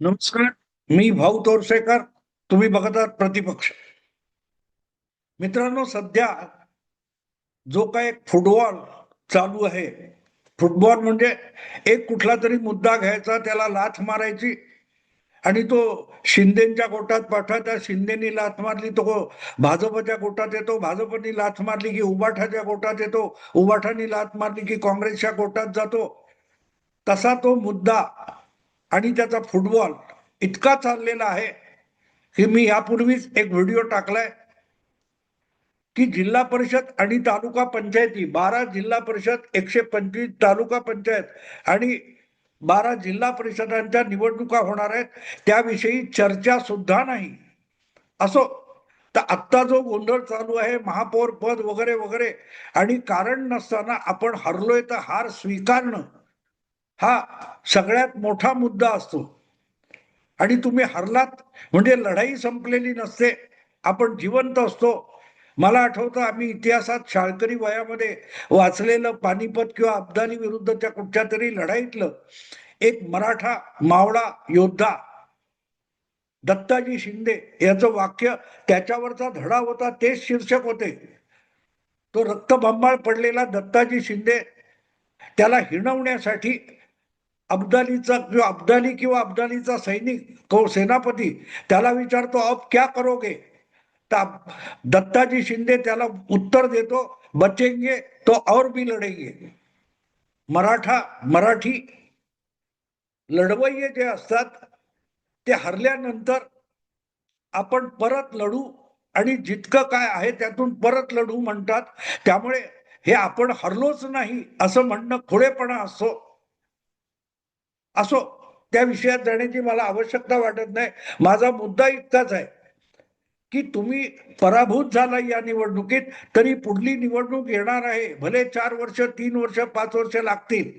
नमस्कार मी भाऊ तोरसेकर तुम्ही बघत आहात प्रतिपक्ष. मित्रांनो सध्या जो काय फुटबॉल चालू आहे फुटबॉल म्हणजे एक कुठला तरी मुद्दा घ्यायचा त्याला लाथ मारायची आणि तो शिंदेच्या गोटात पाठवायचा शिंदेनी लाथ मारली तो भाजपच्या गोटात येतो भाजपनी लाथ मारली की उबाठाच्या गोटात येतो उबाठानी लाथ मारली की काँग्रेसच्या गोटात जातो. तसा तो मुद्दा आणि त्याचा फुटबॉल इतका चाललेला आहे की मी यापूर्वीच एक व्हिडिओ टाकलाय की जिल्हा परिषद आणि तालुका पंचायती बारा जिल्हा परिषद एकशे पंचवीस तालुका पंचायत आणि बारा जिल्हा परिषदांच्या निवडणुका होणार आहेत त्याविषयी चर्चा सुद्धा नाही. असो तर आत्ता जो गोंधळ चालू आहे महापौर पद वगैरे वगैरे आणि कारण नसताना आपण हरलोय तर हार स्वीकारणं हा सगळ्यात मोठा मुद्दा असतो. आणि तुम्ही हरलात म्हणजे लढाई संपलेली नसते आपण जिवंत असतो. मला आठवतं आम्ही इतिहासात शाळकरी वयामध्ये वाचलेलं पानिपत किंवा अब्दाली विरुद्धच्या कुठच्या तरी लढाईतलं एक मराठा मावळा योद्धा दत्ताजी शिंदे याचं वाक्य त्याच्यावरचा धडा होता तेच शीर्षक होते. तो रक्तबंबाळ पडलेला दत्ताजी शिंदे त्याला हिणवण्यासाठी अब्दालीचा किंवा अब्दाली किंवा अब्दालीचा सैनिक को सेनापती त्याला विचारतो अब क्या करोगे? तर दत्ताजी शिंदे त्याला उत्तर देतो बचेंगे तो और भी लढेंगे मराठा मराठी लढवय्ये जे असतात ते हरल्यानंतर आपण परत लढू आणि जितकं काय आहे त्यातून परत लढू म्हणतात. त्यामुळे हे आपण हरलोच नाही असं म्हणणं खोडेपणा असतो. असो त्या विषयात जाण्याची मला आवश्यकता वाटत नाही. माझा मुद्दा इतकाच आहे की तुम्ही पराभूत झाला या निवडणुकीत तरी पुढली निवडणूक येणार आहे. भले चार वर्ष तीन वर्ष पाच वर्ष लागतील.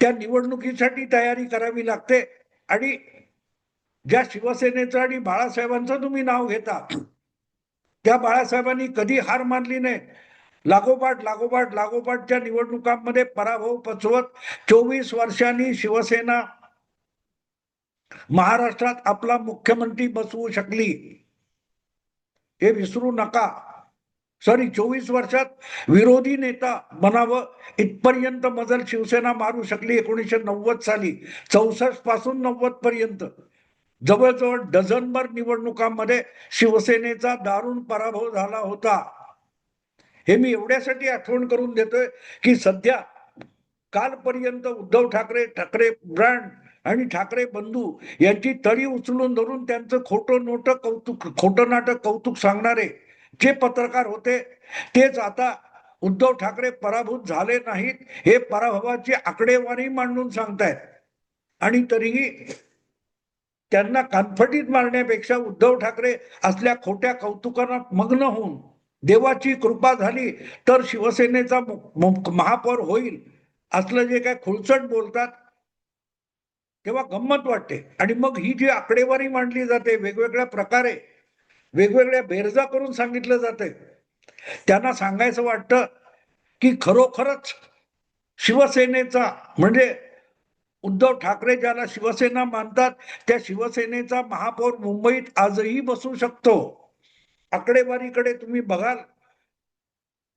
त्या निवडणुकीसाठी तयारी करावी लागते. आणि ज्या शिवसेनेचं आणि बाळासाहेबांचं तुम्ही नाव घेता त्या बाळासाहेबांनी कधी हार मानली नाही. लागोपाठ लागोपाठ लागोपाठच्या निवडणुकांमध्ये पराभव पचवत चोवीस वर्षांनी शिवसेना महाराष्ट्रात आपला मुख्यमंत्री बसवू शकली. हे विसरू नका. सॉरी चोवीस वर्षात विरोधी नेता बनावं इथपर्यंत मजल शिवसेना मारू शकली एकोणीसशे नव्वद साली. चौसष्टपासून नव्वद पर्यंत. जवळजवळ डझनभर निवडणुकांमध्ये शिवसेनेचा दारुण पराभव झाला होता. हे मी एवढ्यासाठी आठवण करून देतोय की सध्या कालपर्यंत उद्धव ठाकरे ठाकरे ब्रँड आणि ठाकरे बंधू यांची तळी उचलून धरून त्यांचं खोटं नोट कौतुक खोटं नाटक कौतुक सांगणारे जे पत्रकार होते तेच आता उद्धव ठाकरे पराभूत झाले नाहीत हे पराभवाची आकडेवारी मांडून सांगतायत. आणि तरीही त्यांना कानफटीत मारण्यापेक्षा उद्धव ठाकरे असल्या खोट्या कौतुकांना मग्न होऊन देवाची कृपा झाली तर शिवसेनेचा महापौर होईल असलं जे काय खुळचट बोलतात तेव्हा गंमत वाटते. आणि मग ही जी आकडेवारी मांडली जाते वेगवेगळ्या प्रकारे वेगवेगळ्या बेरजा करून सांगितलं जाते त्यांना सांगायचं वाटतं की खरोखरच शिवसेनेचा म्हणजे उद्धव ठाकरे ज्याला शिवसेना मानतात त्या शिवसेनेचा महापौर मुंबईत आजही बसू शकतो. आकडेवारीकडे तुम्ही बघाल.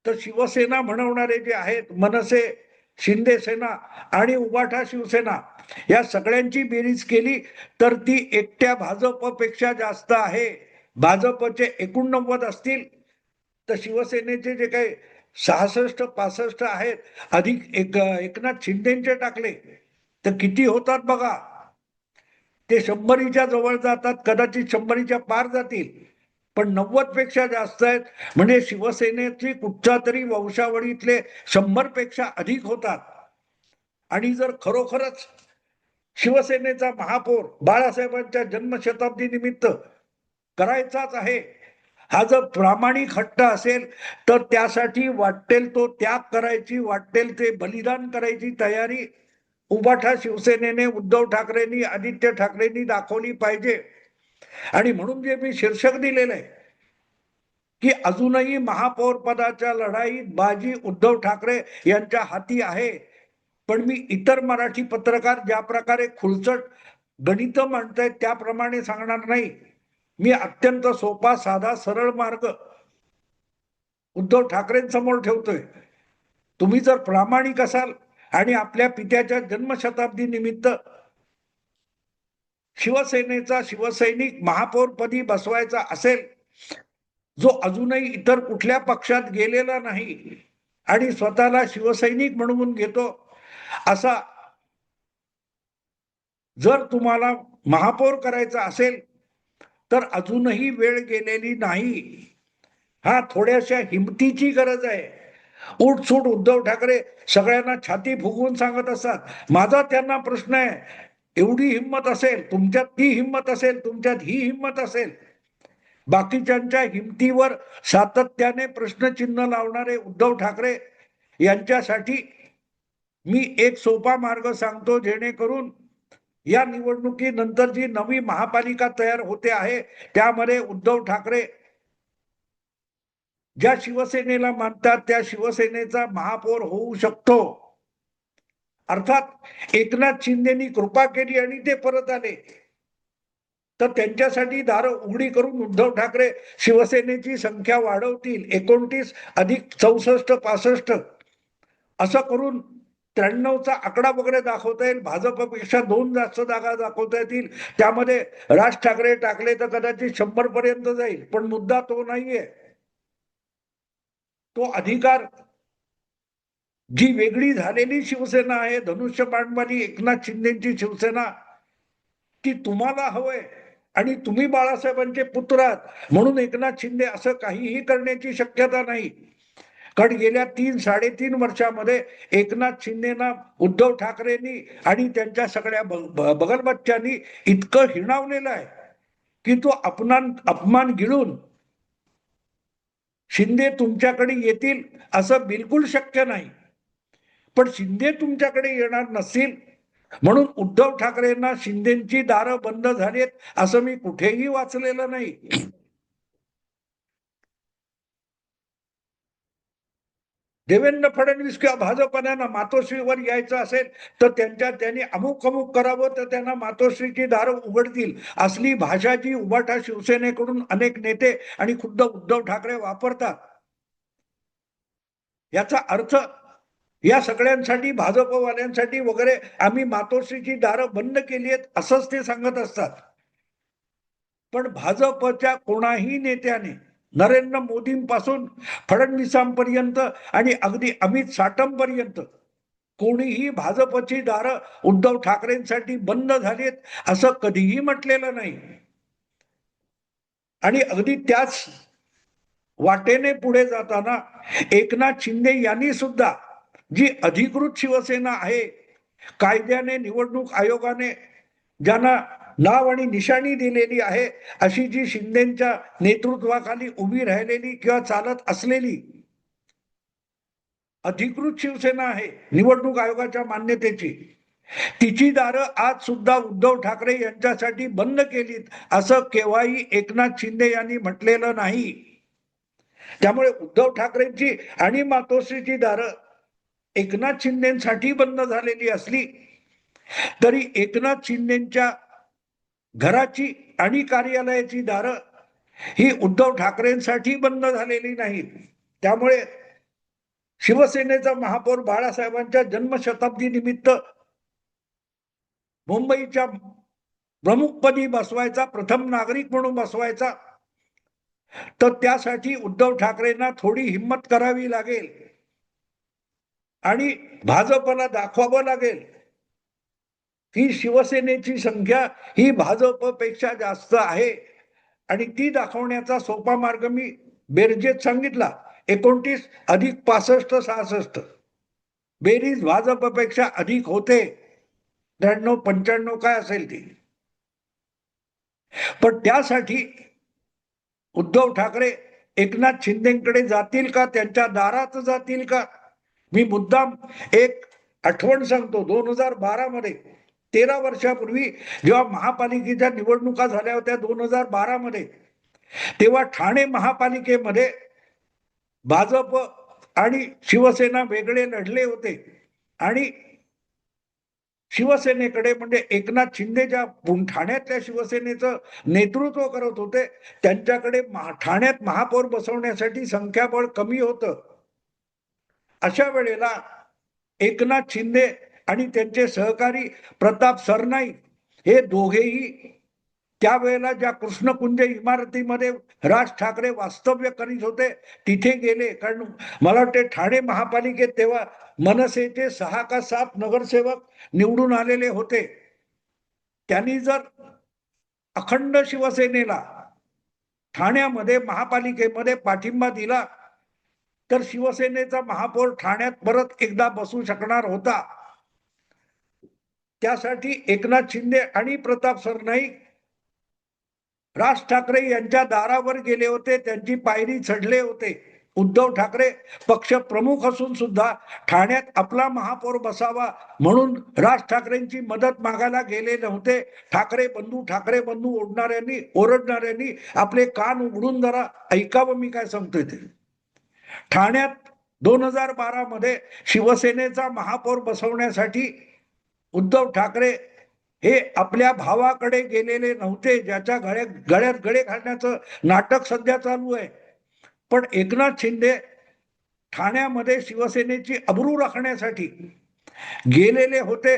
तर शिवसेना म्हणवणारे जे आहेत मनसे शिंदे सेना आणि उबाठा शिवसेना या सगळ्यांची बेरीज केली तर ती एकट्या भाजपपेक्षा जास्त आहे. भाजपचे एकोणनव्वद असतील तर शिवसेनेचे जे काही सहासष्ट पासष्ट आहेत अधिक एक एकनाथ शिंदेचे टाकले तर किती होतात बघा. ते शंभरीच्या जवळ जातात कदाचित शंभरीच्या पार जातील. पण नव्वदपेक्षा जास्त आहेत. म्हणजे शिवसेनेची कुठच्या तरी वंशावळीतले शंभरपेक्षा अधिक होतात. आणि जर खरोखरच शिवसेनेचा महापौर बाळासाहेबांच्या जन्मशताब्दी निमित्त करायचाच आहे हा जर प्रामाणिक हट्ट असेल तर त्यासाठी वाटेल तो त्याग करायची वाटेल ते बलिदान करायची तयारी उबाठा शिवसेनेने उद्धव ठाकरेंनी आदित्य ठाकरेंनी दाखवली पाहिजे. आणि म्हणून जे मी शीर्षक दिलेलं आहे की अजूनही महापौर पदाच्या लढाईत बाजी उद्धव ठाकरे यांच्या हाती आहे. पण मी इतर मराठी पत्रकार ज्या प्रकारे खुलचट गणित मांडतायत त्याप्रमाणे सांगणार नाही. मी अत्यंत सोपा साधा सरळ मार्ग उद्धव ठाकरेंसमोर ठेवतोय. तुम्ही जर प्रामाणिक असाल आणि आपल्या पित्याच्या जन्मशताब्दी निमित्त शिवसेनेचा शिवसैनिक महापौरपदी बसवायचा असेल जो अजूनही इतर कुठल्या पक्षात गेलेला नाही आणि स्वतःला शिवसैनिक म्हणून घेतो असा जर तुम्हाला महापौर करायचा असेल तर अजूनही वेळ गेलेली नाही. हा थोड्याशा हिमतीची गरज आहे. उठसूट उद्धव ठाकरे सगळ्यांना छाती फुगवून सांगत असतात. माझा त्यांना प्रश्न आहे एवढी हिंमत असेल तुमच्यात ती हिंमत असेल तुमच्यात ही हिंमत असेल. बाकीच्यांच्या हिमतीवर सातत्याने प्रश्नचिन्ह लावणारे उद्धव ठाकरे यांच्यासाठी मी एक सोपा मार्ग सांगतो जेणेकरून या निवडणुकीनंतर जी नवी महापालिका तयार होते आहे. त्यामध्ये उद्धव ठाकरे ज्या शिवसेनेला मानतात त्या शिवसेनेचा महापौर होऊ शकतो. अर्थात एकनाथ शिंदेनी कृपा केली आणि ते परत आले. तर त्यांच्यासाठी दारं उघडी करून उद्धव ठाकरे शिवसेनेची संख्या वाढवतील एकोणतीस अधिक चौसष्ट पासष्ट. असं करून त्र्याण्णवचा आकडा वगैरे दाखवता येईल भाजपपेक्षा दोन जास्त जागा दाखवता येतील. त्यामध्ये राज ठाकरे टाकले तर कदाचित शंभर पर्यंत जाईल पण मुद्दा तो नाहीये. तो अधिकार जी वेगळी झालेली शिवसेना आहे धनुष्य बाणवाली एकनाथ शिंदेची शिवसेना ती तुम्हाला हवंय. आणि तुम्ही बाळासाहेबांचे पुत्र आहात. म्हणून एकनाथ शिंदे असं काहीही करण्याची शक्यता नाही. कारण गेल्या तीन साडेतीन वर्षामध्ये एकनाथ शिंदेना उद्धव ठाकरेंनी आणि त्यांच्या सगळ्या बगलबच्च्यांनी इतकं हिणावलेलं आहे की तो अपमान अपमान गिळून शिंदे तुमच्याकडे येतील असं बिलकुल शक्य नाही. पण शिंदे तुमच्याकडे येणार नसतील. म्हणून उद्धव ठाकरेंना शिंदेची दारं बंद झालीत असं मी कुठेही वाचलेलं नाही. देवेंद्र फडणवीस किंवा भाजपाना मातोश्रीवर यायचं असेल तर त्यांच्या त्यांनी अमुक अमुक करावं तर त्यांना मातोश्रीची दारं उघडतील. असली भाषा जी उभाटा शिवसेनेकडून अनेक नेते आणि खुद्द उद्धव ठाकरे वापरतात. याचा अर्थ या सगळ्यांसाठी भाजपवाल्यांसाठी वगैरे आम्ही मातोश्रीची दारं बंद केली आहेत असंच ते सांगत असतात. पण भाजपच्या कोणाही नेत्याने नरेंद्र मोदींपासून फडणवीसांपर्यंत आणि अगदी अमित साटमपर्यंत कोणीही भाजपची दारं उद्धव ठाकरेंसाठी बंद झालीत असं कधीही म्हटलेलं नाही. आणि अगदी त्याच वाटेने पुढे जाताना एकनाथ शिंदे यांनी सुद्धा जी अधिकृत शिवसेना आहे कायद्याने निवडणूक आयोगाने ज्यांना नाव आणि निशाणी दिलेली आहे अशी जी शिंदेच्या नेतृत्वाखाली उभी राहिलेली किंवा चालत असलेली अधिकृत शिवसेना आहे निवडणूक आयोगाच्या मान्यतेची तिची दारं आज सुद्धा उद्धव ठाकरे यांच्यासाठी बंद केलीत असं केव्हाही एकनाथ शिंदे यांनी म्हटलेलं नाही. त्यामुळे उद्धव ठाकरेंची आणि मातोश्रीची दारं एकनाथ शिंदेसाठी बंद झालेली असली तरी एकनाथ शिंदेच्या घराची आणि कार्यालयाची दारं ही उद्धव ठाकरेंसाठी बंद झालेली नाहीत. त्यामुळे शिवसेनेचा महापौर बाळासाहेबांच्या जन्मशताब्दी निमित्त मुंबईच्या प्रमुखपदी बसवायचा प्रथम नागरिक म्हणून बसवायचा तर त्यासाठी उद्धव ठाकरेंना थोडी हिंमत करावी लागेल. आणि भाजपला दाखवावं लागेल. की शिवसेनेची संख्या ही भाजपपेक्षा जास्त आहे. आणि ती दाखवण्याचा सोपा मार्ग मी बेरजेत सांगितला. एकोणतीस अधिक पासष्ट सहासष्ट. बेरीज भाजपपेक्षा अधिक होते. त्र्याण्णव पंच्याण्णव काय असेल ती? पण त्यासाठी उद्धव ठाकरे एकनाथ शिंदेकडे जातील का? त्यांच्या दारात जातील का? मी मुद्दाम एक आठवण सांगतो. दोन हजार बारा मध्ये तेरा वर्षापूर्वी जेव्हा महापालिकेच्या निवडणुका झाल्या होत्या दोन हजार बारा मध्ये तेव्हा ठाणे महापालिकेमध्ये भाजप आणि शिवसेना वेगळे लढले होते. आणि शिवसेनेकडे म्हणजे एकनाथ शिंदे ज्या ठाण्यातल्या शिवसेनेचं नेतृत्व करत होते त्यांच्याकडे महा- ठाण्यात महापौर बसवण्यासाठी संख्याबळ कमी होतं. अशा वेळेला एकनाथ शिंदे आणि त्यांचे सहकारी प्रताप सरनाईक हे दोघेही त्यावेळेला ज्या कृष्णकुंज इमारतीमध्ये राज ठाकरे वास्तव्य करीत होते तिथे गेले. कारण मला वाटते ठाणे महापालिकेत तेव्हा मनसेचे सहा का सात नगरसेवक निवडून आलेले होते. त्यांनी जर अखंड शिवसेनेला ठाण्यामध्ये महापालिकेमध्ये पाठिंबा दिला तर शिवसेनेचा महापौर ठाण्यात परत एकदा बसू शकणार होता. त्यासाठी एकनाथ शिंदे आणि प्रताप सरनाईक राज ठाकरे यांच्या दारावर गेले होते त्यांची पायरी चढले होते. उद्धव ठाकरे पक्ष प्रमुख असून सुद्धा ठाण्यात आपला महापौर बसावा म्हणून राज ठाकरेंची मदत मागायला गेले नव्हते. ठाकरे बंधू ठाकरे बंधू ओढणाऱ्यांनी ओरडणाऱ्यांनी आपले कान उघडून जरा ऐकावं मी काय सांगतोय ते. ठाण्यात दोन हजार बारा मध्ये शिवसेनेचा महापौर बसवण्यासाठी उद्धव ठाकरे हे आपल्या भावाकडे गेलेले नव्हते ज्याच्या गळ्यात गळ्यात गळे घालण्याचं नाटक सध्या चालू आहे. पण एकनाथ शिंदे ठाण्यामध्ये शिवसेनेची अब्रू राखण्यासाठी गेलेले होते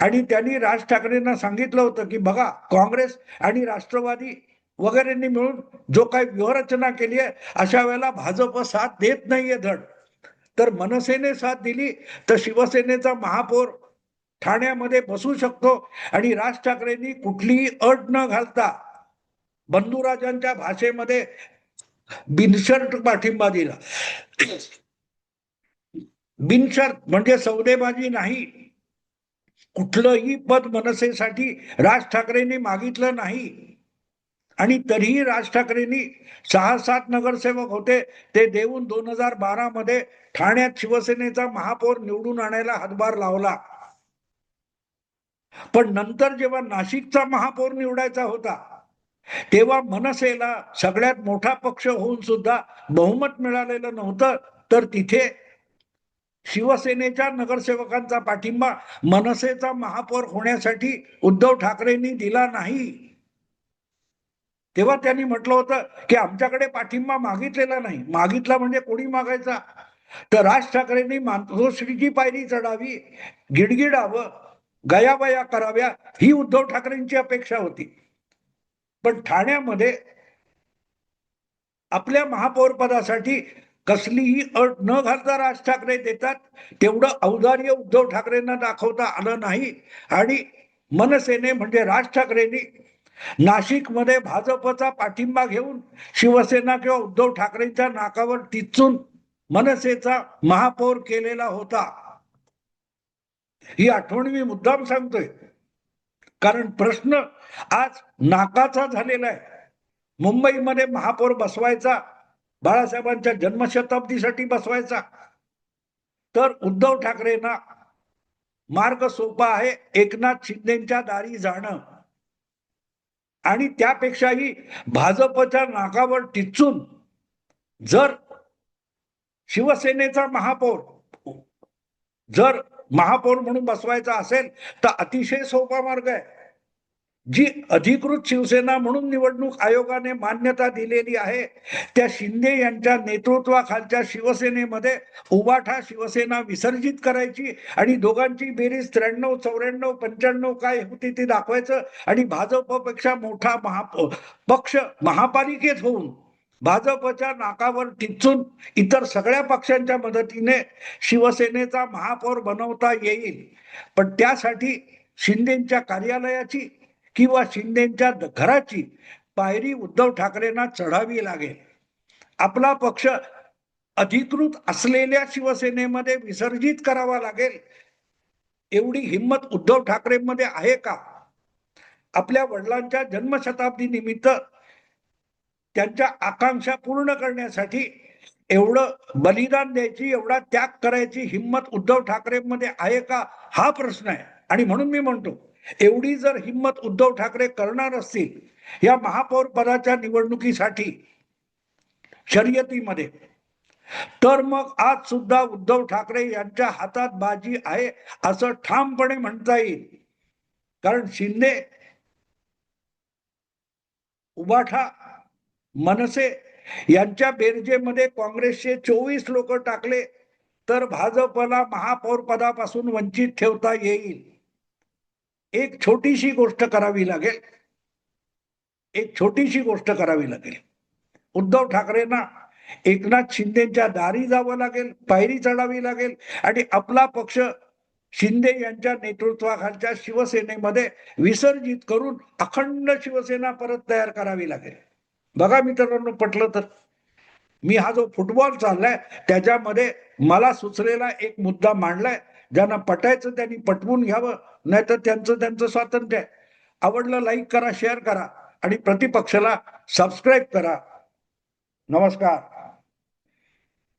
आणि त्यांनी राज ठाकरेंना सांगितलं होतं की बघा काँग्रेस आणि राष्ट्रवादी वगैरेंनी मिळून जो काही व्यूहरचना केली आहे अशा वेळेला भाजप साथ देत नाहीये धड. तर मनसेने साथ दिली तर शिवसेनेचा महापौर ठाण्यामध्ये बसू शकतो आणि राज ठाकरेंनी कुठलीही अट न घालता बंधुराजांच्या भाषेमध्ये बिनशर्ट पाठिंबा दिला. बिनशर्त म्हणजे सौदेबाजी नाही. कुठलंही पद मनसेसाठी राज ठाकरेंनी मागितलं नाही. आणि तरीही राज ठाकरेंनी सहा सात नगरसेवक होते ते देऊन दोन हजार बारा मध्ये ठाण्यात शिवसेनेचा महापौर निवडून आणायला हातभार लावला. पण नंतर जेव्हा नाशिकचा महापौर निवडायचा होता तेव्हा मनसेला सगळ्यात मोठा पक्ष होऊन सुद्धा बहुमत मिळालेलं नव्हतं. तर तिथे शिवसेनेच्या नगरसेवकांचा पाठिंबा मनसेचा महापौर होण्यासाठी उद्धव ठाकरेंनी दिला नाही. तेव्हा त्यांनी म्हटलं होतं की आमच्याकडे पाठिंबा मागितलेला नाही. मागितला म्हणजे कोणी मागायचा? तर राज ठाकरेंनी मातोश्रीची पायरी चढावी गिडगिडावं गयाबया कराव्या ही उद्धव ठाकरेंची अपेक्षा होती. पण ठाण्यामध्ये आपल्या महापौरपदासाठी कसलीही अट न घालता राज ठाकरे देतात तेवढं औदार्य उद्धव ठाकरेंना दाखवता आलं नाही. आणि मनसेने म्हणजे राज ठाकरेंनी नाशिकमध्ये भाजपचा पाठिंबा घेऊन शिवसेना किंवा उद्धव ठाकरेंच्या नाकावर टिचून मनसेचा महापौर केलेला होता. ही आठवण मी मुद्दाम सांगतोय. कारण प्रश्न आज नाकाचा झालेला आहे. मुंबईमध्ये महापौर बसवायचा बाळासाहेबांच्या जन्मशताब्दीसाठी बसवायचा. तर उद्धव ठाकरेंना मार्ग सोपा आहे एकनाथ शिंदेच्या दारी जाणं. आणि त्यापेक्षाही भाजपच्या नाकावर टिचून जर शिवसेनेचा महापौर जर महापौर म्हणून बसवायचा असेल तर अतिशय सोपा मार्ग आहे. जी अधिकृत शिवसेना म्हणून निवडणूक आयोगाने मान्यता दिलेली आहे त्या शिंदे यांच्या नेतृत्वाखालच्या शिवसेनेमध्ये उबाठा शिवसेना विसर्जित करायची आणि दोघांची बेरीज त्र्याण्णव चौऱ्याण्णव पंच्याण्णव काय होती ती दाखवायचं आणि भाजपपेक्षा मोठा महा पक्ष महापालिकेत होऊन भाजपच्या नाकावर टिचून इतर सगळ्या पक्षांच्या मदतीने शिवसेनेचा महापौर बनवता येईल. पण त्यासाठी शिंदेच्या कार्यालयाची किंवा शिंदेच्या घराची पायरी उद्धव ठाकरेंना चढावी लागेल. आपला पक्ष अधिकृत असलेल्या शिवसेनेमध्ये विसर्जित करावा लागेल. एवढी हिंमत उद्धव ठाकरेंमध्ये आहे का? आपल्या वडिलांच्या जन्मशताब्दी निमित्त त्यांच्या आकांक्षा पूर्ण करण्यासाठी एवढं बलिदान द्यायची एवढा त्याग करायची हिंमत उद्धव ठाकरेंमध्ये आहे का? हा प्रश्न आहे. आणि म्हणून मी म्हणतो एवढी जर हिंमत उद्धव ठाकरे करणार असतील या महापौर पदाच्या निवडणुकीसाठी शर्यतीमध्ये तर मग आज सुद्धा उद्धव ठाकरे यांच्या हातात बाजी आहे असं ठामपणे म्हणता येईल. कारण शिंदे उबाठा मनसे यांच्या बेरजेमध्ये काँग्रेसचे चोवीस लोक टाकले तर भाजपला महापौर पदापासून वंचित ठेवता येईल. एक छोटीशी गोष्ट करावी लागेल. एक छोटीशी गोष्ट करावी लागेल. उद्धव ठाकरेंना एकनाथ शिंदेच्या दारी जावं लागेल पायरी चढावी लागेल आणि आपला पक्ष शिंदे यांच्या नेतृत्वाखालच्या शिवसेनेमध्ये विसर्जित करून अखंड शिवसेना परत तयार करावी लागेल. बघा मित्रांनो पटलं तर. मी हा जो फुटबॉल चाललाय त्याच्यामध्ये मला सुचलेला एक मुद्दा मांडलाय. ज्यांना पटायचं त्यांनी पटवून घ्यावं. नाहीतर त्यांचं त्यांचं स्वातंत्र्य आहे. आवडलं लाईक करा शेअर करा आणि प्रतिपक्षाला सबस्क्राईब करा. नमस्कार.